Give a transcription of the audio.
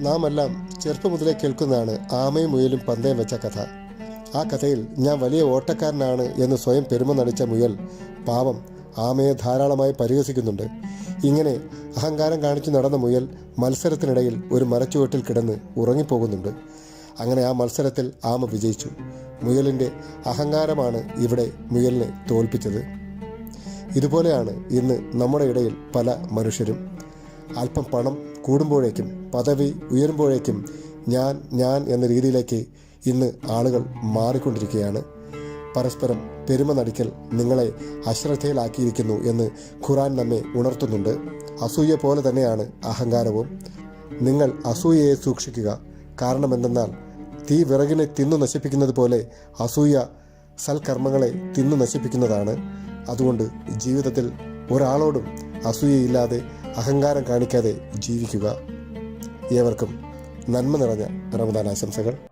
നാം എല്ലാം ചെറുപ്പം മുതലേ കേൾക്കുന്നതാണ് ആമയും മുയലും പന്തയം വെച്ച കഥ. ആ കഥയിൽ ഞാൻ വലിയ ഓട്ടക്കാരനാണ് എന്ന് സ്വയം പെരുമ നടിച്ച മുയൽ പാവം ആമയെ ധാരാളമായി പരിഹസിക്കുന്നുണ്ട്. ഇങ്ങനെ അഹങ്കാരം കാണിച്ചു നടന്ന മുയൽ മത്സരത്തിനിടയിൽ ഒരു മരച്ചുവട്ടിൽ കിടന്ന് ഉറങ്ങിപ്പോകുന്നുണ്ട്. അങ്ങനെ ആ മത്സരത്തിൽ ആമ വിജയിച്ചു. മുയലിന്റെ അഹങ്കാരമാണ് ഇവിടെ മുയലിനെ തോൽപ്പിച്ചത്. ഇതുപോലെയാണ് ഇന്ന് നമ്മുടെ ഇടയിൽ പല മനുഷ്യരും. അല്പം പണം കൂടുമ്പോഴേക്കും പദവി ഉയരുമ്പോഴേക്കും ഞാൻ ഞാൻ എന്ന രീതിയിലേക്ക് ഇന്ന് ആളുകൾ മാറിക്കൊണ്ടിരിക്കുകയാണ്. പരസ്പരം പെരുമ നടിക്കൽ നിങ്ങളെ അശ്രദ്ധയിലാക്കിയിരിക്കുന്നു എന്ന് ഖുറാൻ നമ്മെ ഉണർത്തുന്നുണ്ട്. അസൂയ പോലെ തന്നെയാണ് അഹങ്കാരവും. നിങ്ങൾ അസൂയയെ സൂക്ഷിക്കുക. കാരണമെന്തെന്നാൽ തീ വിറകിനെ തിന്നു നശിപ്പിക്കുന്നത് പോലെ അസൂയ സൽക്കർമ്മങ്ങളെ തിന്നു നശിപ്പിക്കുന്നതാണ്. അതുകൊണ്ട് ജീവിതത്തിൽ ഒരാളോടും അസൂയയില്ലാതെ അഹങ്കാരം കാണിക്കാതെ ജീവിക്കുക. ഏവർക്കും നന്മ നിറഞ്ഞ റമദാൻ ആശംസകൾ.